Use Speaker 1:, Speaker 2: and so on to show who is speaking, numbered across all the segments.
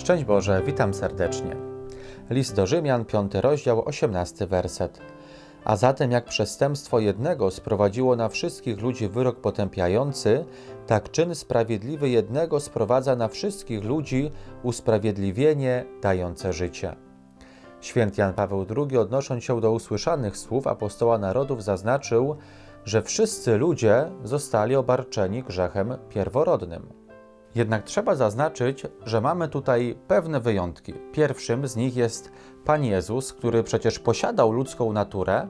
Speaker 1: Szczęść Boże, witam serdecznie. List do Rzymian, 5 rozdział, 18 werset. A zatem jak przestępstwo jednego sprowadziło na wszystkich ludzi wyrok potępiający, tak czyn sprawiedliwy jednego sprowadza na wszystkich ludzi usprawiedliwienie dające życie. Święty Jan Paweł II, odnosząc się do usłyszanych słów apostoła narodów, zaznaczył, że wszyscy ludzie zostali obarczeni grzechem pierworodnym. Jednak trzeba zaznaczyć, że mamy tutaj pewne wyjątki. Pierwszym z nich jest Pan Jezus, który przecież posiadał ludzką naturę,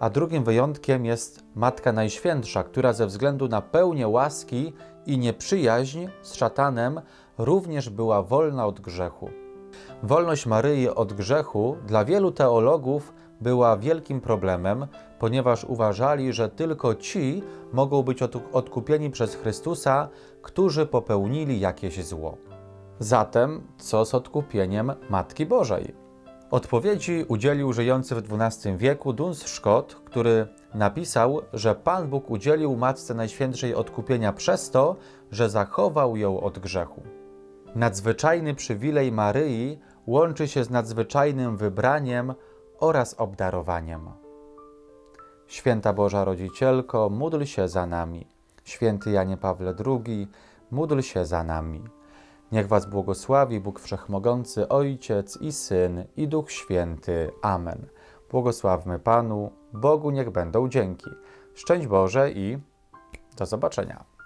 Speaker 1: a drugim wyjątkiem jest Matka Najświętsza, która ze względu na pełnię łaski i nieprzyjaźń z szatanem również była wolna od grzechu. Wolność Maryi od grzechu dla wielu teologów była wielkim problemem, ponieważ uważali, że tylko ci mogą być od- odkupieni przez Chrystusa, którzy popełnili jakieś zło. Zatem, co z odkupieniem Matki Bożej? Odpowiedzi udzielił żyjący w XII wieku Duns Scott, który napisał, że Pan Bóg udzielił Matce Najświętszej odkupienia przez to, że zachował ją od grzechu. Nadzwyczajny przywilej Maryi łączy się z nadzwyczajnym wybraniem oraz obdarowaniem. Święta Boża Rodzicielko, módl się za nami. Święty Janie Pawle II, módl się za nami. Niech Was błogosławi Bóg Wszechmogący, Ojciec i Syn i Duch Święty. Amen. Błogosławmy Panu, Bogu niech będą dzięki. Szczęść Boże i do zobaczenia.